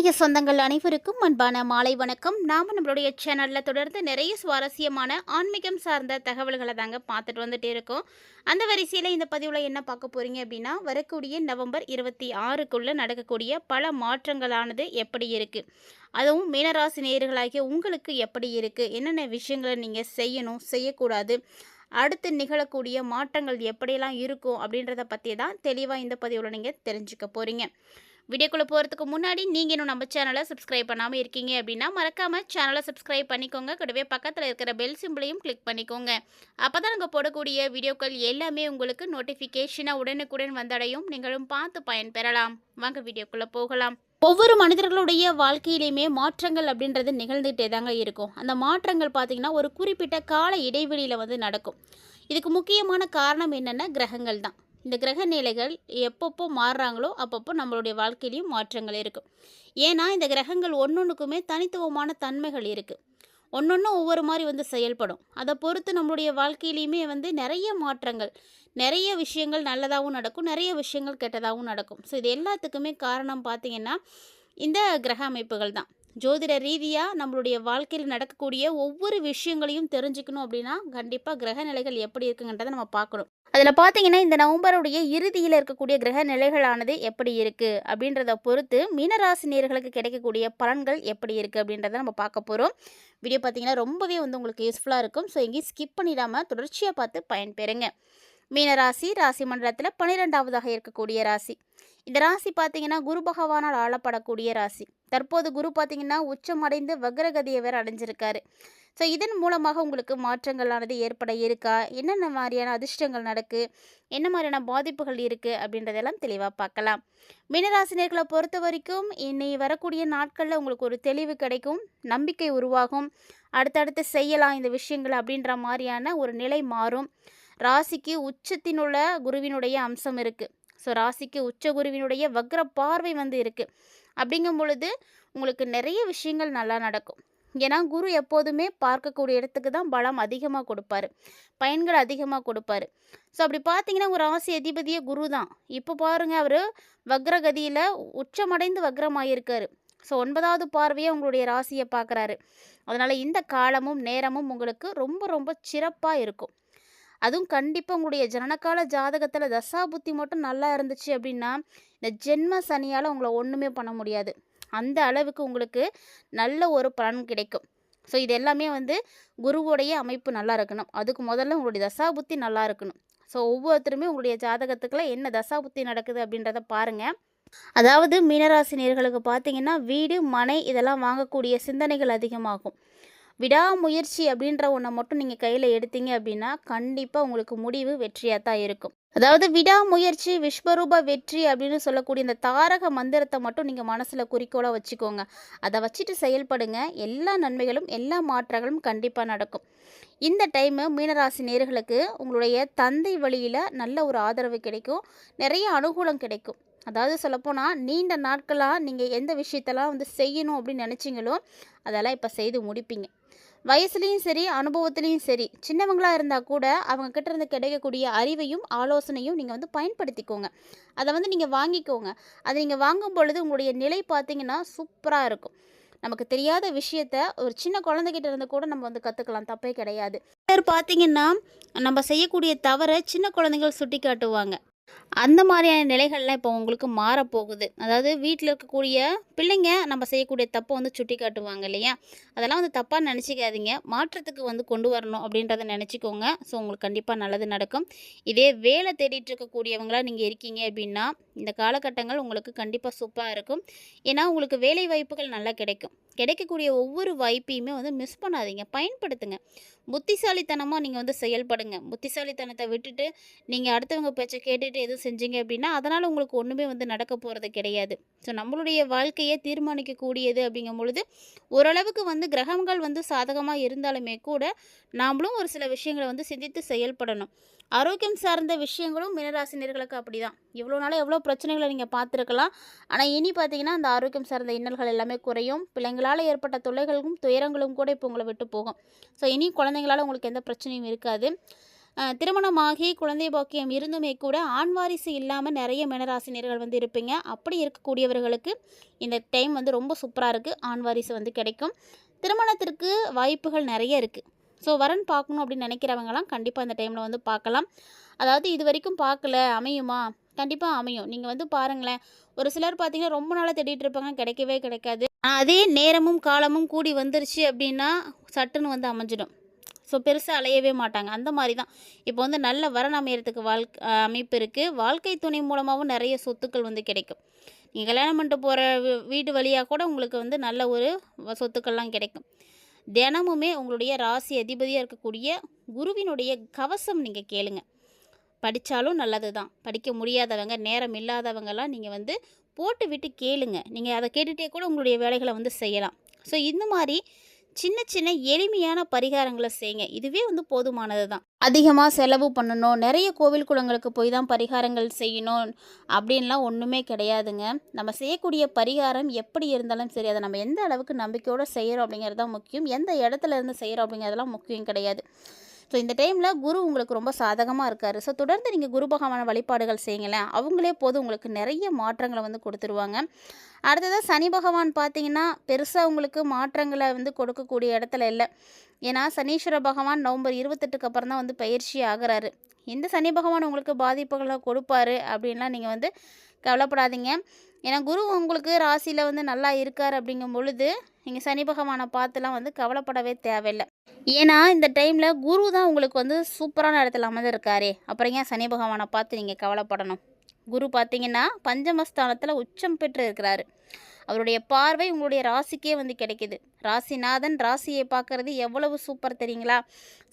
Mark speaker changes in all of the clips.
Speaker 1: ஆன்மீக சொந்தங்கள் அனைவருக்கும் அன்பான மாலை வணக்கம். நாம் நம்மளுடைய சேனலில் தொடர்ந்து நிறைய சுவாரஸ்யமான ஆன்மீகம் சார்ந்த தகவல்களை தாங்க பார்த்துட்டு வந்துட்டே இருக்கோம். அந்த வரிசையில் இந்த பதிவில் என்ன பார்க்க போகிறீங்க அப்படின்னா வரக்கூடிய நவம்பர் இருபத்தி ஆறுக்குள்ளே நடக்கக்கூடிய பல மாற்றங்களானது எப்படி இருக்குது அதுவும் மீனராசி நேயர்களாகிய உங்களுக்கு எப்படி இருக்குது என்னென்ன விஷயங்களை நீங்கள் செய்யணும் செய்யக்கூடாது? அடுத்து நிகழக்கூடிய மாற்றங்கள் எப்படியெல்லாம் இருக்கும் அப்படின்றத பற்றி தான் தெளிவாக இந்த பதிவில் நீங்கள் தெரிஞ்சுக்க போகிறீங்க வீடியோக்குள்ளே போகிறதுக்கு முன்னாடி நீங்கள் இன்னும் நம்ம சேனலை சப்ஸ்கிரைப் பண்ணாமல் இருக்கீங்க அப்படின்னா மறக்காமல் சேனலை சப்ஸ்கிரைப் பண்ணிக்கோங்க. கூடவே பக்கத்தில் இருக்கிற பெல் சிம்பிளையும் கிளிக் பண்ணிக்கோங்க. அப்போ தான் நாங்கள் போடக்கூடிய வீடியோக்கள் எல்லாமே உங்களுக்கு நோட்டிஃபிகேஷனாக உடனுக்குடன் வந்தடையும். நீங்களும் பார்த்து பயன்பெறலாம் வாங்க வீடியோக்குள்ளே போகலாம். ஒவ்வொரு மனிதர்களுடைய வாழ்க்கையிலையுமே மாற்றங்கள் அப்படின்றது நிகழ்ந்துகிட்டே தாங்க இருக்கும். அந்த மாற்றங்கள் பார்த்திங்கன்னா ஒரு குறிப்பிட்ட கால இடைவெளியில் வந்து நடக்கும். இதுக்கு முக்கியமான காரணம் என்னென்னா கிரகங்கள் தான். இந்த கிரக நிலைகள் எப்பப்போ மாறுறாங்களோ அப்பப்போ நம்மளுடைய வாழ்க்கையிலையும் மாற்றங்கள் இருக்கும் ஏன்னா இந்த கிரகங்கள் ஒன்றொன்றுக்குமே தனித்துவமான தன்மைகள் இருக்குது ஒன்றொன்றும் ஒவ்வொரு மாதிரி வந்து செயல்படும். அதை பொறுத்து நம்மளுடைய வாழ்க்கையிலையுமே வந்து நிறைய மாற்றங்கள் நிறைய விஷயங்கள் நல்லதாகவும் நடக்கும் நிறைய விஷயங்கள் கெட்டதாகவும் நடக்கும். ஸோ இது எல்லாத்துக்குமே காரணம் பார்த்திங்கன்னா இந்த கிரக அமைப்புகள் தான். ஜோதிட ரீதியாக நம்மளுடைய வாழ்க்கையில் நடக்கக்கூடிய ஒவ்வொரு விஷயங்களையும் தெரிஞ்சுக்கணும் அப்படின்னா கண்டிப்பாக கிரக நிலைகள் எப்படி இருக்குங்கன்றதை நம்ம பார்க்கணும். அதில் பார்த்தீங்கன்னா இந்த நவம்பருடைய இறுதியில் இருக்கக்கூடிய கிரக நிலைகளானது எப்படி இருக்குது அப்படின்றத பொறுத்து மீனராசி நேர்களுக்கு கிடைக்கக்கூடிய பலன்கள் எப்படி இருக்குது அப்படின்றத நம்ம பார்க்க போகிறோம் வீடியோ பார்த்தீங்கன்னா ரொம்பவே வந்து உங்களுக்கு யூஸ்ஃபுல்லாக இருக்கும். ஸோ எங்கேயும் ஸ்கிப் பண்ணிடாமல் தொடர்ச்சியாக பார்த்து பயன்பெறுங்க. மீனராசி ராசி மண்டலத்தில் பன்னிரெண்டாவதாக இருக்கக்கூடிய ராசி. இந்த ராசி பார்த்தீங்கன்னா குரு பகவானால் ஆளப்படக்கூடிய ராசி. தற்போது குரு பார்த்தீங்கன்னா உச்சமடைந்து வக்ரகதியை வேறு அடைஞ்சிருக்காரு. ஸோ இதன் மூலமாக உங்களுக்கு மாற்றங்களானது ஏற்பட இருக்கா? என்னென்ன மாதிரியான அதிர்ஷ்டங்கள் நடக்கு? என்ன மாதிரியான பாதிப்புகள் இருக்குது அப்படின்றதெல்லாம் தெளிவாக பார்க்கலாம். மீனராசினியர்களை பொறுத்த வரைக்கும் இன்னை வரக்கூடிய நாட்களில் உங்களுக்கு ஒரு தெளிவு கிடைக்கும் நம்பிக்கை உருவாகும். அடுத்தடுத்து செய்யலாம் இந்த விஷயங்கள் அப்படின்ற மாதிரியான ஒரு நிலை மாறும். ராசிக்கு உச்சத்தினுள்ள குருவினுடைய அம்சம் இருக்குது ஸோ ராசிக்கு உச்ச குருவினுடைய வக்ர பார்வை வந்து இருக்குது அப்படிங்கும் பொழுது உங்களுக்கு நிறைய விஷயங்கள் நல்லா நடக்கும். ஏன்னா குரு எப்போதுமே பார்க்கக்கூடிய இடத்துக்கு தான் பலம் அதிகமாக கொடுப்பாரு. பயன்கள் அதிகமாக கொடுப்பாரு. ஸோ அப்படி பார்த்தீங்கன்னா ஒரு ராசி அதிபதியே குரு தான். இப்போ பாருங்கள் அவர் வக்ரகதியில் உச்சமடைந்து வக்ரமாயிருக்காரு. ஸோ ஒன்பதாவது பார்வையே உங்களுடைய ராசியை பார்க்குறாரு. அதனால் இந்த காலமும் நேரமும் உங்களுக்கு ரொம்ப ரொம்ப சிறப்பாக இருக்கும். அதுவும் கண்டிப்பாக உங்களுடைய ஜனனகால ஜாதகத்தில் தசா புத்தி மட்டும் நல்லா இருந்துச்சு அப்படின்னா இந்த ஜென்ம சனியால் உங்களை ஒன்றுமே பண்ண முடியாது. அந்த அளவுக்கு உங்களுக்கு நல்ல ஒரு பலன் கிடைக்கும். ஸோ இது எல்லாமே வந்து குருவுடைய அமைப்பு நல்லா இருக்கணும். அதுக்கு முதல்ல உங்களுடைய தசா புத்தி நல்லா இருக்கணும். ஸோ ஒவ்வொருத்தருமே உங்களுடைய ஜாதகத்துக்குள்ள என்ன தசா புத்தி நடக்குது அப்படின்றத பாருங்கள் அதாவது மீனராசினியர்களுக்கு பார்த்தீங்கன்னா வீடு மனை இதெல்லாம் வாங்கக்கூடிய சிந்தனைகள் அதிகமாகும். விடாமுயற்சி அப்படின்ற ஒன்றை மட்டும் நீங்கள் கையில் எடுத்தீங்க அப்படின்னா கண்டிப்பாக உங்களுக்கு முடிவு வெற்றியாக தான் இருக்கும். அதாவது விடாமுயற்சி விஸ்வரூப வெற்றி அப்படின்னு சொல்லக்கூடிய இந்த தாரக மந்திரத்தை மட்டும் நீங்கள் மனசில் குறிக்கோளாக வச்சுக்கோங்க. அதை வச்சுட்டு செயல்படுங்க. எல்லா நன்மைகளும் எல்லா மாற்றங்களும் கண்டிப்பாக நடக்கும். இந்த டைமு மீனராசி நேர்களுக்கு உங்களுடைய தந்தை வழியில் நல்ல ஒரு ஆதரவு கிடைக்கும். நிறைய அனுகூலம் கிடைக்கும். அதாவது சொல்லப்போனால் நீண்ட நாட்களாக நீங்கள் எந்த விஷயத்தெல்லாம் வந்து செய்யணும் அப்படின்னு நினச்சிங்களோ அதெல்லாம் இப்போ செய்து முடிப்பீங்க. வயசுலேயும் சரி அனுபவத்துலேயும் சரி சின்னவங்களாக இருந்தால் கூட அவங்க கிட்ட இருந்து கிடைக்கக்கூடிய அறிவையும் ஆலோசனையும் நீங்கள் வந்து பயன்படுத்திக்கோங்க. அதை வந்து நீங்கள் வாங்கிக்கோங்க. அதை நீங்கள் வாங்கும் பொழுது உங்களுடைய நிலை பார்த்தீங்கன்னா சூப்பராக இருக்கும். நமக்கு தெரியாத விஷயத்த ஒரு சின்ன குழந்தைகிட்ட இருந்து கூட நம்ம வந்து கற்றுக்கலாம் தப்பே கிடையாது. பார்த்தீங்கன்னா நம்ம செய்யக்கூடிய தவறை சின்ன குழந்தைகள் சுட்டி காட்டுவாங்க அந்த மாதிரியான நிலைகள்லாம் இப்போ உங்களுக்கு மாறப்போகுது. அதாவது வீட்டில் இருக்கக்கூடிய பிள்ளைங்க நம்ம செய்யக்கூடிய தப்பை வந்து சுட்டி காட்டுவாங்க இல்லையா? அதெல்லாம் வந்து தப்பாக நினச்சிக்காதீங்க. மாற்றத்துக்கு வந்து கொண்டு வரணும் அப்படின்றத நினச்சிக்கோங்க. ஸோ உங்களுக்கு கண்டிப்பாக நல்லது நடக்கும். இதே வேலை தேடிட்டு இருக்கக்கூடியவங்களாக நீங்கள் இருக்கீங்க அப்படின்னா இந்த காலகட்டங்கள் உங்களுக்கு கண்டிப்பாக சூப்பராக இருக்கும். ஏன்னா உங்களுக்கு வேலை வாய்ப்புகள் நல்லா கிடைக்கும். கிடைக்கக்கூடிய ஒவ்வொரு வாய்ப்பையுமே வந்து மிஸ் பண்ணாதீங்க. பயன்படுத்துங்க. புத்திசாலித்தனமாக நீங்கள் வந்து செயல்படுங்க. புத்திசாலித்தனத்தை விட்டுட்டு நீங்கள் அடுத்தவங்க பேச்சை கேட்டுட்டு எதுவும் செஞ்சீங்க அப்படின்னா அதனால் உங்களுக்கு ஒன்றுமே வந்து நடக்க போகிறது கிடையாது. ஸோ நம்மளுடைய வாழ்க்கையை தீர்மானிக்கக்கூடியது அப்படிங்கும் பொழுது ஓரளவுக்கு வந்து கிரகங்கள் வந்து சாதகமாக இருந்தாலுமே கூட நாமளும் ஒரு சில விஷயங்களை வந்து சிந்தித்து செயல்படணும். ஆரோக்கியம் சார்ந்த விஷயங்களும் மினராசினியர்களுக்கு அப்படி தான் இவ்வளோ நாளாக எவ்வளோ பிரச்சனைகளை நீங்கள் பார்த்துருக்கலாம். ஆனால் இனி பார்த்தீங்கன்னா அந்த ஆரோக்கியம் சார்ந்த இன்னல்கள் எல்லாமே குறையும். பிள்ளைங்களால் ஏற்பட்ட தொல்லைகளும் துயரங்களும் கூட இப்போ உங்களை விட்டு போகும். ஸோ இனி குழந்தைங்களால் உங்களுக்கு எந்த பிரச்சனையும் இருக்காது. திருமணமாகி குழந்தை பாக்கியம் இருந்துமே கூட ஆண் வாரிசு இல்லாமல் நிறைய மினராசினியர்கள் வந்து இருப்பீங்க. அப்படி இருக்கக்கூடியவர்களுக்கு இந்த டைம் வந்து ரொம்ப சூப்பராக இருக்குது ஆண் வாரிசு வந்து கிடைக்கும். திருமணத்திற்கு வாய்ப்புகள் நிறைய இருக்குது ஸோ வரன் பார்க்கணும் அப்படின்னு நினைக்கிறவங்களாம் கண்டிப்பாக இந்த டைமில் வந்து பார்க்கலாம். அதாவது இது வரைக்கும் பார்க்கல. அமையுமா? கண்டிப்பாக அமையும். நீங்கள் வந்து பாருங்களேன். ஒரு சிலர் பார்த்தீங்கன்னா ரொம்ப நாளாக தேடிட்டு இருப்பாங்க. கிடைக்கவே கிடைக்காது. அதே நேரமும் காலமும் கூடி வந்துருச்சு அப்படின்னா சட்டுன்னு வந்து அமைஞ்சிடும். ஸோ பெருசாக அலையவே மாட்டாங்க. அந்த மாதிரி தான் இப்போ வந்து நல்ல வரன் அமையறதுக்கு வாழ்க்கை அமைப்பு இருக்குது வாழ்க்கை துணை மூலமாகவும் நிறைய சொத்துக்கள் வந்து கிடைக்கும். நீங்கள் கல்யாணம் பண்ணிட்டு போகிற வீட்டு வழியாக கூட உங்களுக்கு வந்து நல்ல ஒரு சொத்துக்கள்லாம் கிடைக்கும். தினமுமே உங்களுடைய ராசி அதிபதியாக இருக்கக்கூடிய குருவினுடைய கவசம் நீங்கள் கேளுங்க. படித்தாலும் நல்லது தான் படிக்க முடியாதவங்க நேரம் இல்லாதவங்கெல்லாம் நீங்கள் வந்து போட்டு விட்டு கேளுங்க. நீங்கள் அதை கேட்டுகிட்டே கூட உங்களுடைய வேலைகளை வந்து செய்யலாம். ஸோ இந்த மாதிரி சின்ன சின்ன எளிமையான பரிகாரங்களை செய்யுங்க இதுவே வந்து போதுமானது தான். அதிகமாக செலவு பண்ணணும். நிறைய கோவில் குளங்களுக்கு போய் தான் பரிகாரங்கள் செய்யணும். அப்படின்லாம் ஒன்றுமே கிடையாதுங்க. நம்ம செய்யக்கூடிய பரிகாரம் எப்படி இருந்தாலும் சரி அதை நம்ம எந்த அளவுக்கு நம்பிக்கையோடு செய்கிறோம் அப்படிங்கிறது தான் முக்கியம். எந்த இடத்துல இருந்து செய்கிறோம் அப்படிங்கிறதெல்லாம் முக்கியம் கிடையாது. ஸோ இந்த டைமில் குரு உங்களுக்கு ரொம்ப சாதகமாக இருக்கார். ஸோ தொடர்ந்து நீங்கள் குரு பகவான வழிபாடுகள் செய்யுங்களேன். அவங்களே போதும் உங்களுக்கு நிறைய மாற்றங்களை வந்து கொடுத்துருவாங்க. அடுத்ததாக சனி பகவான் பார்த்தீங்கன்னா பெருசாக உங்களுக்கு மாற்றங்களை வந்து கொடுக்கக்கூடிய இடத்துல இல்லை. ஏன்னா சனீஸ்வர பகவான் நவம்பர் இருபத்தெட்டுக்கு அப்புறம் தான் வந்து பயிற்சி ஆகிறாரு. இந்த சனி பகவான் உங்களுக்கு பாதிப்புகளை கொடுப்பாரு அப்படின்லாம் நீங்கள் வந்து கவலைப்படாதீங்க. ஏன்னா குரு உங்களுக்கு ராசியில் வந்து நல்லா இருக்கார் அப்படிங்கும் பொழுது நீங்கள் சனி பகவானை பார்த்துலாம் வந்து கவலைப்படவே தேவையில்லை. ஏன்னா இந்த டைமில் குரு தான் உங்களுக்கு வந்து சூப்பரான இடத்துல அமர்ந்திருக்காரே. அப்புறம் ஏன் சனி பகவானை பார்த்து நீங்கள் கவலைப்படணும்? குரு பார்த்தீங்கன்னா பஞ்சமஸ்தானத்தில் உச்சம் பெற்று இருக்கிறாரு. அவருடைய பார்வை உங்களுடைய ராசிக்கே வந்து கிடைக்கிது. ராசிநாதன் ராசியை பார்க்கறது எவ்வளவு சூப்பர் தெரியுங்களா?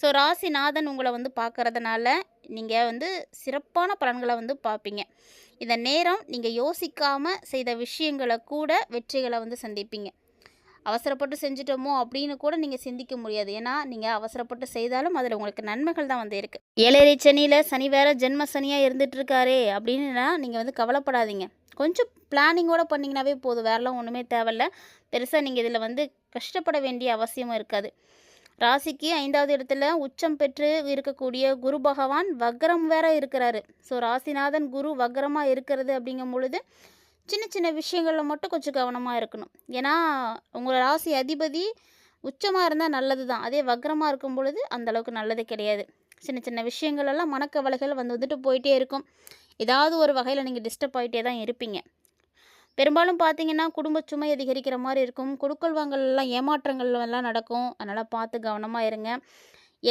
Speaker 1: ஸோ ராசிநாதன் உங்களை வந்து பார்க்கறதுனால நீங்கள் வந்து சிறப்பான பலன்களை வந்து பார்ப்பீங்க. இந்த நேரம் நீங்கள் யோசிக்காமல் செய்த விஷயங்களை கூட வெற்றிகளை வந்து சந்திப்பீங்க. அவசரப்பட்டு செஞ்சிட்டோமோ அப்படின்னு கூட நீங்கள் சிந்திக்க முடியாது. ஏன்னா நீங்கள் அவசரப்பட்டு செய்தாலும் அதில் உங்களுக்கு நன்மைகள் தான் வந்து இருக்குது ஏழரை சனியில் சனி வேற ஜென்ம சனியாக இருந்துட்டு இருக்காரே அப்படின்னா நீங்கள் வந்து கவலைப்படாதீங்க. கொஞ்சம் பிளானிங்கோட பண்ணிங்கனாவே போதும். வேறெல்லாம் ஒன்றுமே தேவையில்ல. பெருசாக நீங்கள் இதில் வந்து கஷ்டப்பட வேண்டிய அவசியமும் இருக்காது. ராசிக்கு ஐந்தாவது இடத்துல உச்சம் பெற்று இருக்கக்கூடிய குரு பகவான் வக்ரம் வேற இருக்கிறாரு. ஸோ ராசிநாதன் குரு வக்ரமாக இருக்கிறது அப்படிங்கும் பொழுது சின்ன சின்ன விஷயங்களில் மட்டும் கொஞ்சம் கவனமாக இருக்கணும். ஏன்னா உங்கள் ராசி அதிபதி உச்சமாக இருந்தால் நல்லது தான் அதே வக்ரமாக இருக்கும் பொழுது அந்தளவுக்கு நல்லது கிடையாது. சின்ன சின்ன விஷயங்கள் எல்லாம் மனக்கவலைகள் வந்து வந்துட்டு போயிட்டே இருக்கும். ஏதாவது ஒரு வகையில் நீங்கள் டிஸ்டர்ப் ஆகிட்டே தான் இருப்பீங்க. பெரும்பாலும் பார்த்தீங்கன்னா குடும்ப சுமை அதிகரிக்கிற மாதிரி இருக்கும். கொடுக்கல் வாங்கல்லாம் எல்லாம் ஏமாற்றங்கள் எல்லாம் நடக்கும். அதனால் பார்த்து கவனமாக இருங்க.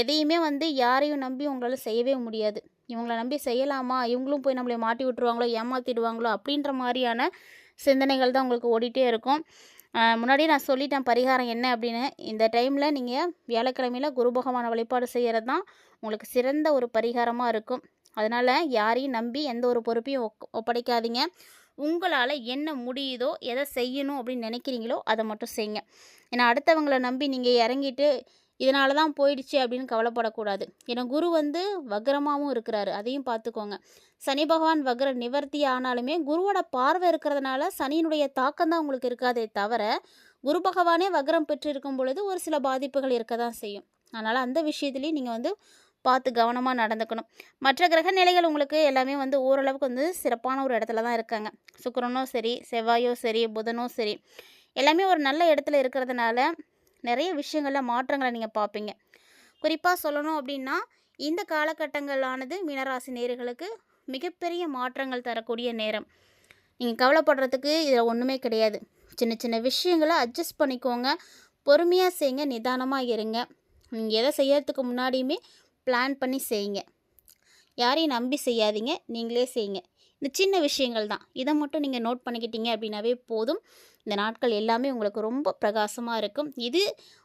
Speaker 1: எதையுமே வந்து யாரையும் நம்பி உங்களால் செய்யவே முடியாது. இவங்கள நம்பி செய்யலாமா? இவங்களும் போய் நம்மளை மாட்டி விட்டுருவாங்களோ ஏமாற்றிடுவாங்களோ அப்படின்ற மாதிரியான சிந்தனைகள் தான் உங்களுக்கு ஓடிட்டே இருக்கும். முன்னாடியே நான் சொல்லிட்டேன் பரிகாரம் என்ன அப்படின்னு. இந்த டைமில் நீங்கள் வியாழக்கிழமையில் குரு பகவான வழிபாடு செய்கிறது தான் உங்களுக்கு சிறந்த ஒரு பரிகாரமாக இருக்கும். அதனால் யாரையும் நம்பி எந்த ஒரு பொறுப்பையும் ஒப்படைக்காதீங்க. உங்களால் என்ன முடியுதோ எதை செய்யணும் அப்படின்னு நினைக்கிறீங்களோ அதை மட்டும் செய்யுங்க. ஏன்னா அடுத்தவங்களை நம்பி நீங்கள் இறங்கிட்டு இதனால தான் போயிடுச்சு அப்படின்னு கவலைப்படக்கூடாது. ஏன்னா குரு வந்து வக்ரமாகவும் இருக்கிறாரு. அதையும் பார்த்துக்கோங்க. சனி பகவான் வக்ர நிவர்த்தி ஆனாலுமே குருவோட பார்வை இருக்கிறதுனால சனியினுடைய தாக்கம் தான் உங்களுக்கு இருக்காதே தவிர குரு பகவானே வக்ரம் பெற்று இருக்கும் பொழுது ஒரு சில பாதிப்புகள் இருக்க தான் செய்யும். அதனால் அந்த விஷயத்துலேயும் நீங்கள் வந்து பார்த்து கவனமாக நடந்துக்கணும். மற்ற கிரக நிலைகள் உங்களுக்கு எல்லாமே வந்து ஓரளவுக்கு வந்து சிறப்பான ஒரு இடத்துல தான் இருக்காங்க. சுக்கரனோ சரி செவ்வாயோ சரி புதனோ சரி எல்லாமே ஒரு நல்ல இடத்துல இருக்கிறதுனால நிறைய விஷயங்களில் மாற்றங்களை நீங்கள் பார்ப்பீங்க. குறிப்பாக சொல்லணும் அப்படின்னா இந்த காலகட்டங்களானது மீனராசி நேர்களுக்கு மிகப்பெரிய மாற்றங்கள் தரக்கூடிய நேரம். நீங்கள் கவலைப்படுறதுக்கு இதில் ஒன்றுமே கிடையாது. சின்ன சின்ன விஷயங்களை அட்ஜஸ்ட் பண்ணிக்கோங்க. பொறுமையாக செய்யுங்க நிதானமாக இருங்க. நீங்கள் எதை செய்யறதுக்கு முன்னாடியுமே பிளான் பண்ணி செய்யுங்க. யாரையும் நம்பி செய்யாதீங்க நீங்களே செய்யுங்க. இந்த சின்ன விஷயங்கள் தான். இதை மட்டும் நீங்கள் நோட் பண்ணிக்கிட்டீங்க அப்படின்னாவே போதும். இந்த நாட்கள் எல்லாமே உங்களுக்கு ரொம்ப பிரகாசமாக இருக்கும். இது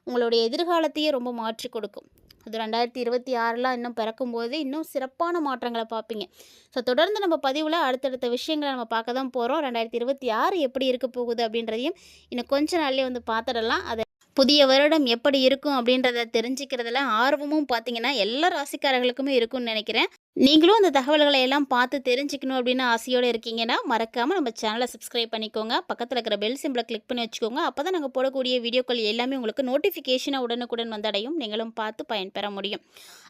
Speaker 1: உங்களுடைய எதிர்காலத்தையே ரொம்ப மாற்றி கொடுக்கும். அது ரெண்டாயிரத்தி இருபத்தி ஆறுலாம் இன்னும் பிறக்கும்போது இன்னும் சிறப்பான மாற்றங்களை பார்ப்பீங்க. ஸோ தொடர்ந்து நம்ம பதிவில் அடுத்தடுத்த விஷயங்களை நம்ம பார்க்க தான் போகிறோம் ரெண்டாயிரத்தி இருபத்தி ஆறு எப்படி இருக்க போகுது அப்படின்றதையும் இன்னும் கொஞ்ச நாள்லேயே வந்து பார்த்துடலாம். அதை புதிய வருடம் எப்படி இருக்கும் அப்படின்றத தெரிஞ்சுக்கிறதுல ஆர்வமும் பார்த்தீங்கன்னா எல்லா ராசிக்காரர்களுக்குமே இருக்கும்னு நினைக்கிறேன். நீங்களும் அந்த தகவல்களை எல்லாம் பார்த்து தெரிஞ்சுக்கணும் அப்படின்னு ஆசையோடு இருக்கீங்கன்னா மறக்காமல் நம்ம சேனலை சப்ஸ்கிரைப் பண்ணிக்கோங்க. பக்கத்தில் இருக்கிற பெல் சிம்பிளை கிளிக் பண்ணி வச்சுக்கோங்க. அப்போ தான் நாங்கள் போடக்கூடிய வீடியோக்கள் எல்லாமே உங்களுக்கு நோட்டிஃபிகேஷனாக உடனுக்குடன் வந்தடையும். நீங்களும் பார்த்து பயன்பெற முடியும்.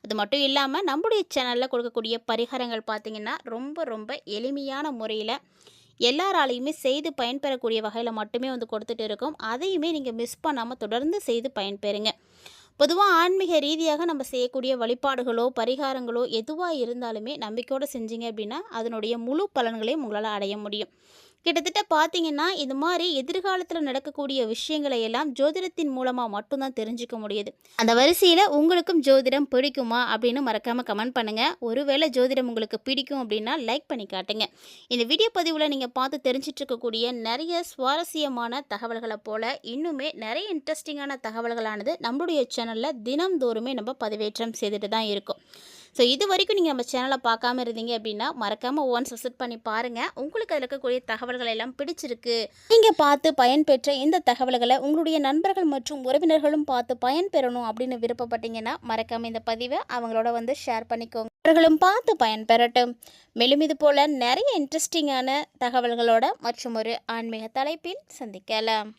Speaker 1: அது மட்டும் இல்லாமல் நம்முடைய சேனலில் கொடுக்கக்கூடிய பரிகாரங்கள் பார்த்தீங்கன்னா ரொம்ப ரொம்ப எளிமையான முறையில் எல்லாராலையுமே செய்து பயன்பெறக்கூடிய வகையில் மட்டுமே வந்து கொடுத்துட்டு இருக்கோம். அதையுமே நீங்கள் மிஸ் பண்ணாமல் தொடர்ந்து செய்து பயன்பெறுங்க. பொதுவாக ஆன்மீக ரீதியாக நம்ம செய்யக்கூடிய வழிபாடுகளோ பரிகாரங்களோ எதுவாக இருந்தாலுமே நம்பிக்கையோடு செஞ்சீங்க அப்படின்னா அதனுடைய முழு பலன்களையும் உங்களால் அடைய முடியும். கிட்டத்தட்ட பார்த்தீங்கன்னா இது மாதிரி எதிர்காலத்தில் நடக்கக்கூடிய விஷயங்களை எல்லாம் ஜோதிடத்தின் மூலமாக மட்டும்தான் தெரிஞ்சுக்க முடியுது. அந்த வரிசையில் உங்களுக்கும் ஜோதிடம் பிடிக்குமா அப்படின்னு மறக்காமல் கமெண்ட் பண்ணுங்கள் ஒருவேளை ஜோதிடம் உங்களுக்கு பிடிக்கும் அப்படின்னா லைக் பண்ணி காட்டுங்க. இந்த வீடியோ பதிவில் நீங்கள் பார்த்து தெரிஞ்சிட்டு இருக்கக்கூடிய நிறைய சுவாரஸ்யமான தகவல்களை போல் இன்னுமே நிறைய இன்ட்ரெஸ்டிங்கான தகவல்களானது நம்மளுடைய சேனலில் தினம்தோறுமே நம்ம பதிவேற்றம் செய்துட்டு தான் இருக்கும். ஸோ இது வரைக்கும் நீங்கள் நம்ம சேனலை பார்க்காம இருந்தீங்க அப்படின்னா மறக்காமல் ஒன்ஸ் விசிட் பண்ணி பாருங்கள் உங்களுக்கு அதில் இருக்கக்கூடிய தகவல்கள் எல்லாம் பிடிச்சிருக்கு. நீங்கள் பார்த்து பயன்பெற்ற இந்த தகவல்களை உங்களுடைய நண்பர்கள் மற்றும் உறவினர்களும் பார்த்து பயன்பெறணும் அப்படின்னு விருப்பப்பட்டீங்கன்னா மறக்காமல் இந்த பதிவை அவங்களோட வந்து ஷேர் பண்ணிக்கோங்க. அவர்களும் பார்த்து பயன்பெறட்டும். மேலும் இது போல் நிறைய இன்ட்ரெஸ்டிங்கான தகவல்களோட மற்றும் ஒரு ஆன்மீக தலைப்பில் சந்திக்கலாம்.